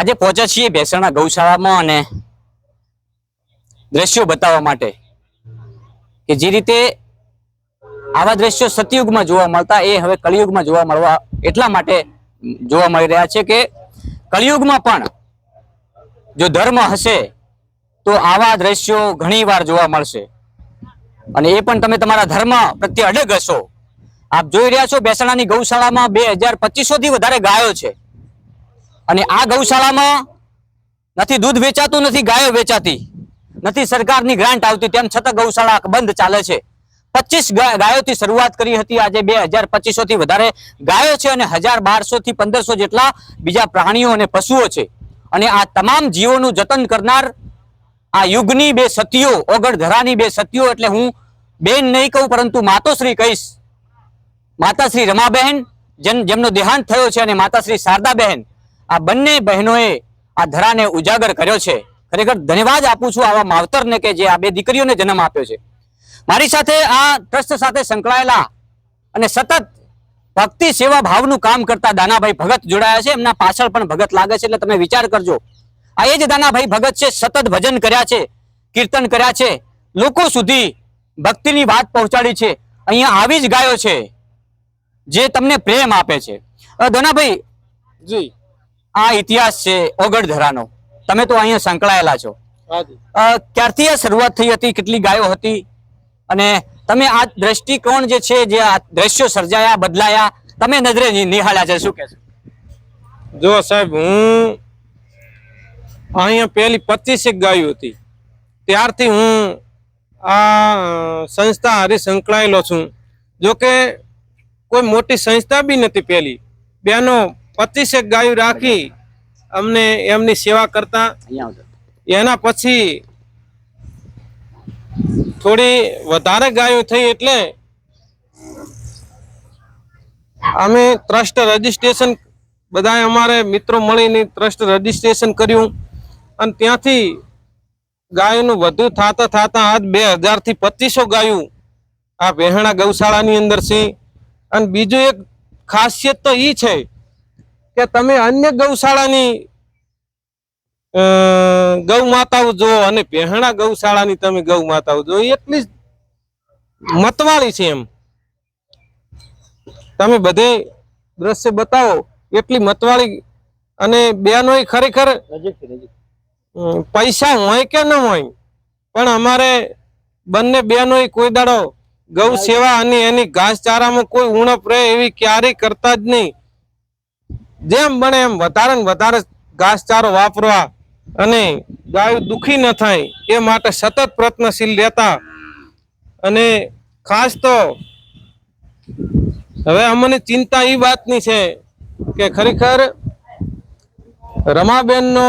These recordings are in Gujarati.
આજે પહોંચ્યા છીએ ભેસાણા ગૌશાળામાં અને દ્રશ્યો બતાવવા માટે કે જે રીતે આવા દ્રશ્યો સતયુગમાં જોવા મળતા, એ હવે કળિયુગમાં જોવા મળવા એટલા માટે જોવા મળી રહ્યા છે કે કળિયુગમાં પણ જો ધર્મ હશે, તો આવા દ્રશ્યો ઘણી જોવા મળશે. અને એ પણ તમે તમારા ધર્મ પ્રત્યે અડગ હશો. આપ જોઈ રહ્યા છો બેસાણાની ગૌશાળામાં બે હજાર પચીસો થી વધારે ગાયો છે. અને આ ગૌશાળામાં નથી દૂધ વેચાતું, નથી ગાયો વેચાતી, નથી સરકારની ગ્રાન્ટ આવતી, તેમ છતાં ગૌશાળા બંધ ચાલે છે. પચીસ ગાયોથી શરૂઆત કરી હતી આજે બે હજારથી વધારે ગાયો છે અને હજાર બારસો થી પંદરસો જેટલા બીજા પ્રાણીઓ અને પશુઓ છે. અને આ તમામ જીવોનું જતન કરનાર આ યુગની બે સતીઓ ઓગળધરાની બે સતીઓ એટલે હું બેન નહીં કહું, પરંતુ માતોશ્રી કહીશ. માતાશ્રી રમાબહેન, જેમ, જેમનો દેહાંત થયો છે અને માતાશ્રી શારદાબહેન આ બંને બહેનોએ આ ધરાને ઉજાગર કર્યો છે. ખરેખર ધન્યવાદ આપું છું આવા માવતરને કે જે આ બે દીકરીઓને જન્મ આપ્યો છે. મારી સાથે આ ટ્રસ્ટ સાથે સંકળાયેલા અને સતત ભક્તિ સેવા ભાવનું કામ કરતા દાનાભાઈ ભગત જોડાયા છે. એમના પાછળ પણ ભગત લાગે છે, એટલે તમે વિચાર કરજો. આ એ જ દાનાભાઈ ભગત છે, સતત ભજન કર્યા છે, કીર્તન કર્યા છે. લોકો સુધી ભક્તિની વાત પહોંચાડી છે. અહીંયા આવી જ ગાયો છે, જે તમને પ્રેમ આપે છે. દાનાભાઈ, જી. આ ઇતિહાસ છે ઓગળધરાનો તમે તો અહીંયા સંકળાયેલા છો. ક્યારથી આ શરૂઆત થઈ હતી? કેટલી ગાયો હતી? અને તમે આ દ્રષ્ટિકોણ જે છે જે આ દ્રશ્યો સર્જાયા બદલાયા તમે નજરે નિહાળ્યા છે શું કહેશો? જો સાહેબ હું અહીંયા પહેલી પચીસેક ગાયો હતી. ત્યારથી હું આ સંસ્થા હારે સંકળાયેલો છું. જોકે કોઈ મોટી સંસ્થા બી નથી પહેલી. બેનો પચીસેક ગાયું રાખી અમને એમની સેવા કરતા. એના પછી થોડી વધારે ગાયો થઈ એટલે અમે ટ્રસ્ટ રજીસ્ટ્રેશન બધા અમારે મિત્રો મળીને ટ્રસ્ટ રજીસ્ટ્રેશન કર્યું. અને ત્યાંથી ગાયોનું વધુ થાતા થાતા આજ બે હજારથી પચીસો ગાયું આ વહેણા ગૌશાળાની અંદર છે. અને બીજું એક ખાસિયત તો એ છે કે તમે અન્ય ગૌશાળાની ગૌ માતાઓ જો અને પહેણા ગૌશાળાની તમે ગૌ માતાઓ જો એટલી મતવાળી છે એમ. તમે બધે દ્રશ્ય બતાવો, એટલી મતવાળી અને બેનો ખરેખર પૈસા હોય કે ન હોય, પણ અમારે બંને બેનો કોઈ દાડો ગૌ સેવા અને એની ઘાસચારામાં કોઈ ઉણપ રહે એવી ક્યારેય કરતા જ નહીં. જેમ બને એમ વધારે ને વધારે ઘાસચારો વાપરવા અને ગાયો દુખી ન થાય એ માટે સતત પ્રયત્નશીલ રહેતા. અને ખાસ તો હવે અમને ચિંતા એ વાતની છે કે ખરેખર રમાબેનનો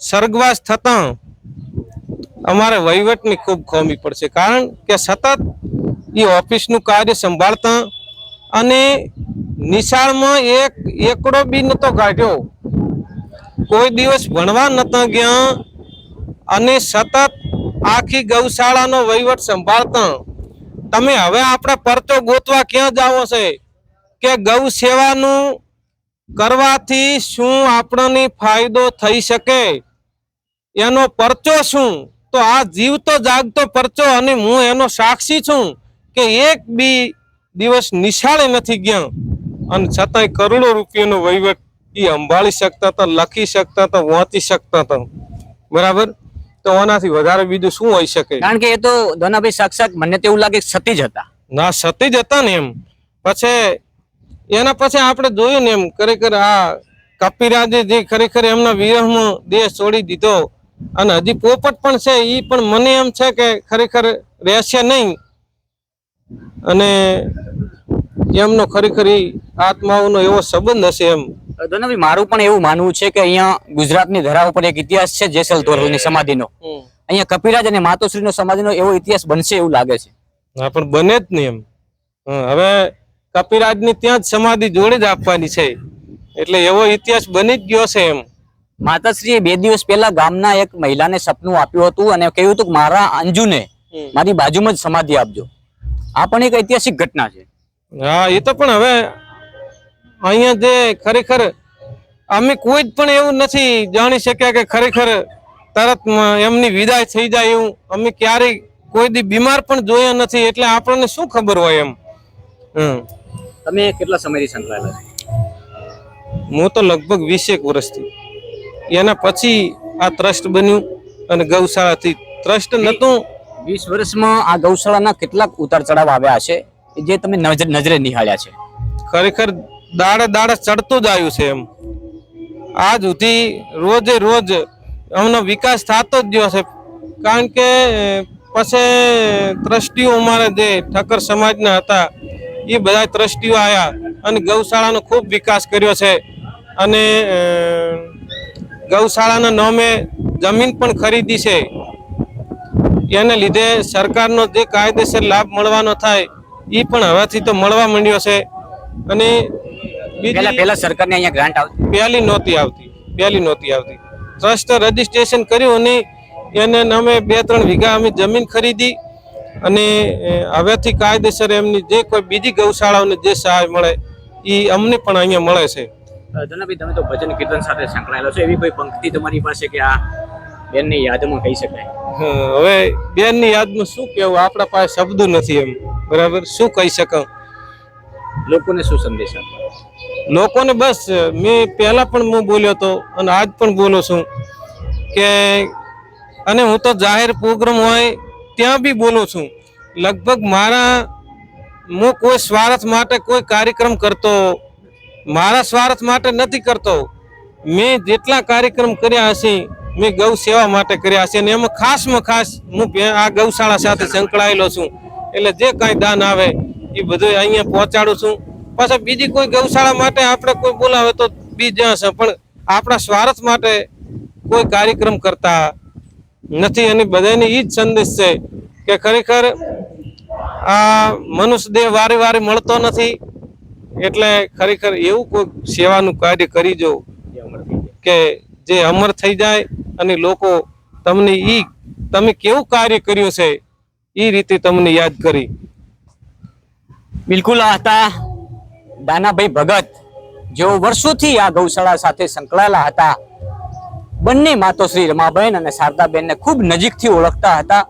સ્વર્ગવાસ થતાં અમારે વહીવટની ખૂબ ખોમી પડશે. કારણ કે સતત એ ઓફિસનું કાર્ય સંભાળતા અને નિશાળમાં એક એકડો બી નતો કાઢ્યો. કોઈ દિવસ ભણવા નતો ગયા અને સતત આખી ગૌશાળાનો વહીવટ સંભાળતા. તમે હવે આપણે પરચો ગોતવા ક્યાં જાવો છે? કે ગૌ સેવાનું કરવાથી શું આપણને ફાયદો થઈ શકે? એનો પરચો શું? તો આ જીવતો જાગતો પરચો અને હું એનો સાક્ષી છું કે એક બી દિવસ નિશાળે નથી ગયા. અને છતાંય કરોડો રૂપિયાનો વહીવટ એ સંભાળી શકતા હતા લખી શકતા હતા વાંચી શકતા હતા. બરાબર? તો આનાથી વધારે બીજું શું હોઈ શકે? કારણ કે એ તો દોનાભાઈ સાક્ષાત મને તો એવું લાગે સતી જ હતા. ના સતી જ હતા ને એમ. પછી એના પછી આપણે જોયું ને એમ ખરેખર આ કપિરાજે જે ખરેખર એમના વિરહમાં દેહ છોડી દીધો અને હજી પોપટ પણ છે એ પણ મને એમ છે કે ખરેખર રહેશે નહીં. અને એમનો ખરેખર આત્માઓનો એવો સંબંધ હશે એમ. ધનભાઈ મારું પણ એવું માનવું છે કે અહીંયા ગુજરાતની ધરા ઉપર એક ઇતિહાસ છે જેસલ તોરલની સમાધિનો. અહીંયા કપિરાજ અને માતોશ્રીનો સમાધિનો એવો ઇતિહાસ બનશે એવું લાગે છે. હા પણ બને જ નહીં એમ. હવે કપિરાજની ત્યાં જ સમાધિ જોડે જ આપવાની છે. એટલે એવો ઇતિહાસ બની જ ગયો છે એમ. માતાશ્રીએ બે દિવસ પહેલા ગામના એક મહિલાને સપનું આપ્યું હતું અને કહ્યું હતું કે મારા અંજુને મારી બાજુમાં જ સમાધિ આપજો. આ પણ એક ઐતિહાસિક ઘટના છે. હા એ તો પણ હવે અહીંયા જે ખરેખર અમે કોઈ પણ એવું નથી જાણી શક્યા કે ખરેખર તરત એમની વિદાય થઈ જાય એવું. અમે ક્યારેય કોઈ દી બીમાર પણ જોયા નથી એટલે આપણને શું ખબર હોય એમ. તમે કેટલા સમયથી સંકળાયેલા હું તો લગભગ વીસેક વર્ષથી. એના પછી આ ટ્રસ્ટ બન્યું અને ગૌશાળાથી. ટ્રસ્ટ નતું. વીસ વર્ષમાં આ ગૌશાળાના કેટલાક ઉતાર ચઢાવ આવ્યા હશે? જે તમે નજર નજરે નિહાળ્યા છે. ખરેખર દાડે દાડે ચડતું જ આવ્યું છે એમ. આજ સુધી રોજે રોજ એમનો વિકાસ થતો જ ગયો છે. કારણ કે પછી ટ્રસ્ટીઓ અમારે જે ઠક્કર સમાજના હતા, એ બધા ટ્રસ્ટીઓ આવ્યા અને ગૌશાળાનો ખૂબ વિકાસ કર્યો છે. અને ગૌશાળાના નામે જમીન પણ ખરીદી છે. એને લીધે સરકારનો જે કાયદેસર લાભ મળવાનો થાય એ પણ હવેથી તો મળવા માંડ્યો છે. અને પહેલા પહેલા સરકારની અહીંયા ગ્રાન્ટ આવતી. પહેલી નહોતી આવતી. પહેલી નહોતી આવતી. ટ્રસ્ટ રજીસ્ટ્રેશન કર્યું અને એને અમે બે ત્રણ વીઘા અમે જમીન ખરીદી અને હવેથી કાયદેસર એમની જે કોઈ બીજી ગૌશાળાઓને જે સહાય મળે એ અમને પણ અહીંયા મળે છે. જનાભાઈ તમે તો ભજન કીર્તન સાથે સંકળાયેલો છો. એવી કોઈ પંક્તિ તમારી પાસે કે આ બેનની યાદમાં કહી શકાય. હવે બેનની યાદમાં શું કહેવું? આપણા પાસે શબ્દો નથી એમ. બરાબર? શું કહી શકું લોકોને શું સંદેશ આપો? લોકોને બસ મેં પહેલા પણ હું બોલ્યો હતો અને આજ પણ બોલું છું કે અને હું તો જાહેર પ્રોગ્રામ હોય ત્યાં બી બોલું છું. લગભગ મારા હું કોઈ સ્વાર્થ માટે કોઈ કાર્યક્રમ કરતો મારા સ્વાર્થ માટે નથી કરતો. મેં જેટલા કાર્યક્રમ કર્યા હશે મેં ગૌ સેવા માટે કર્યા છે અને એમાં ખાસમાં ખાસ હું આ ગૌશાળા સાથે સંકળાયેલો છું. એટલે જે કાંઈ દાન આવે એ બધું અહીંયા પહોંચાડું છું. પાછા બીજી કોઈ ગૌશાળા માટે આપણે કોઈ બોલાવે તો બીજા છે પણ આપણા સ્વાર્થ માટે કોઈ કાર્યક્રમ કરતા નથી. અને બધાને એ જ સંદેશ છે કે ખરેખર આ મનુષ્ય દેહ વારે વારે મળતો નથી. એટલે ખરેખર એવું કોઈ સેવાનું કાર્ય કરી જો કે જે અમર થઈ જાય અને લોકો તમને ઈ તમે કેવું કાર્ય કર્યું છે એ રીતે તમને યાદ કરી. બિલકુલ હતા દાનાભાઈ ભગત, જેઓ વર્ષોથી આ ગૌશાળા સાથે સંકળાયેલા હતા. બંને માતોશ્રી રમાબેન અને શારદાબેનને ખૂબ નજીકથી ઓળખતા હતા.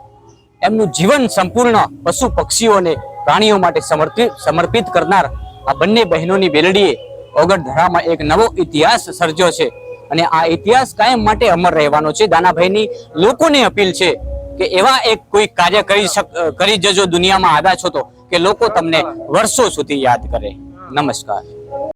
એમનું જીવન સંપૂર્ણ પશુ પક્ષીઓને પ્રાણીઓ માટે સમર્પિત સમર્પિત કરનાર આ બંને બહેનોની બેલડીએ ઓગળધરામાં એક નવો ઇતિહાસ સર્જ્યો છે. અને આ ઇતિહાસ કાયમ માટે અમર રહેવાનો છે. દાનાભાઈની લોકોને અપીલ છે કે એવા એક કોઈ કાર્ય કરી કરી જજો દુનિયામાં આવ્યા છો તો, કે લોકો તમને વર્ષો સુધી યાદ કરે. નમસ્કાર.